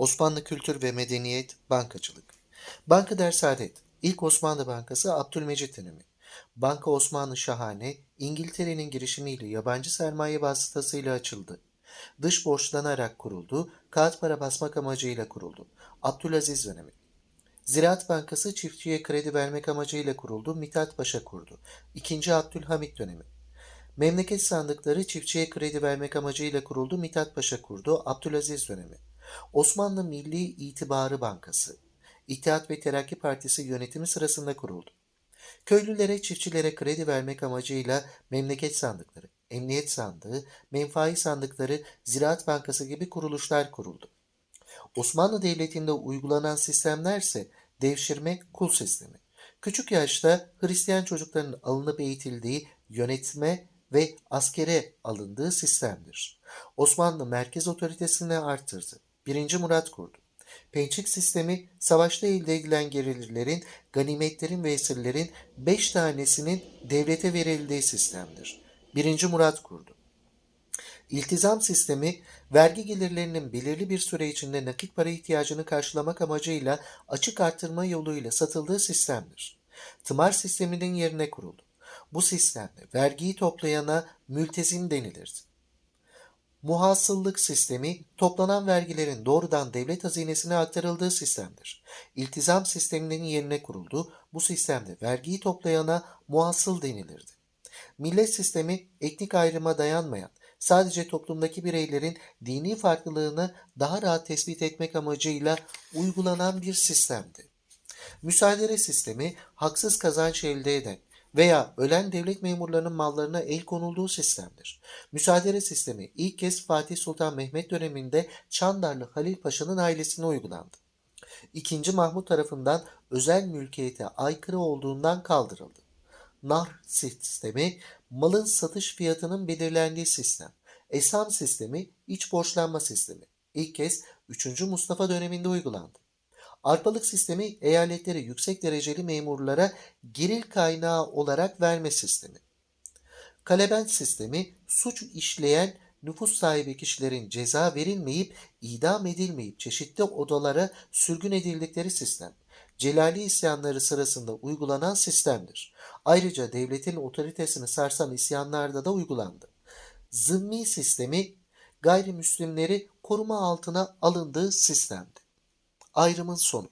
Osmanlı Kültür ve Medeniyet, Bankacılık. Banka der Saadet, İlk Osmanlı Bankası Abdülmecit dönemi. Banka Osmanlı Şahane, İngiltere'nin girişimiyle yabancı sermaye vasıtasıyla açıldı. Dış borçlanarak kuruldu, kağıt para basmak amacıyla kuruldu. Abdülaziz dönemi. Ziraat Bankası çiftçiye kredi vermek amacıyla kuruldu, Mithat Paşa kurdu. İkinci Abdülhamit dönemi. Memleket sandıkları çiftçiye kredi vermek amacıyla kuruldu, Mithat Paşa kurdu, Abdülaziz dönemi. Osmanlı Milli İtibarı Bankası. İttihat ve Terakki Partisi yönetimi sırasında kuruldu. Köylülere, çiftçilere kredi vermek amacıyla memleket sandıkları, emniyet sandığı, menfai sandıkları, Ziraat Bankası gibi kuruluşlar kuruldu. Osmanlı Devleti'nde uygulanan sistemlerse devşirme kul sistemi. Küçük yaşta Hristiyan çocukların alınıp eğitildiği yönetme ve askere alındığı sistemdir. Osmanlı merkez otoritesini arttırdı. 1. Murat kurdu. Pençik sistemi savaşta elde edilen gelirlerin, ganimetlerin ve esirlerin 5 tanesinin devlete verildiği sistemdir. 1. Murat kurdu. İltizam sistemi, vergi gelirlerinin belirli bir süre içinde nakit para ihtiyacını karşılamak amacıyla açık arttırma yoluyla satıldığı sistemdir. Tımar sisteminin yerine kuruldu. Bu sistemde vergiyi toplayana mültezim denilirdi. Muhasıllık sistemi, toplanan vergilerin doğrudan devlet hazinesine aktarıldığı sistemdir. İltizam sisteminin yerine kuruldu. Bu sistemde vergiyi toplayana muhasıl denilirdi. Millet sistemi, etnik ayrıma dayanmayan, sadece toplumdaki bireylerin dini farklılığını daha rahat tespit etmek amacıyla uygulanan bir sistemdi. Müsaadele sistemi, haksız kazanç elde eden veya ölen devlet memurlarının mallarına el konulduğu sistemdir. Müsaadele sistemi ilk kez Fatih Sultan Mehmet döneminde Çandarlı Halil Paşa'nın ailesine uygulandı. İkinci Mahmut tarafından özel mülkiyete aykırı olduğundan kaldırıldı. Nar sistemi, malın satış fiyatının belirlendiği sistem. Esam sistemi, iç borçlanma sistemi. İlk kez 3. Mustafa döneminde uygulandı. Arpalık sistemi eyaletleri yüksek dereceli memurlara gelir kaynağı olarak verme sistemi. Kalebent sistemi suç işleyen nüfus sahibi kişilerin ceza verilmeyip idam edilmeyip çeşitli odalara sürgün edildikleri sistem. Celali isyanları sırasında uygulanan sistemdir. Ayrıca devletin otoritesini sarsan isyanlarda da uygulandı. Zımmi sistemi gayrimüslimleri koruma altına alındığı sistemdi. Ayrımın sonu.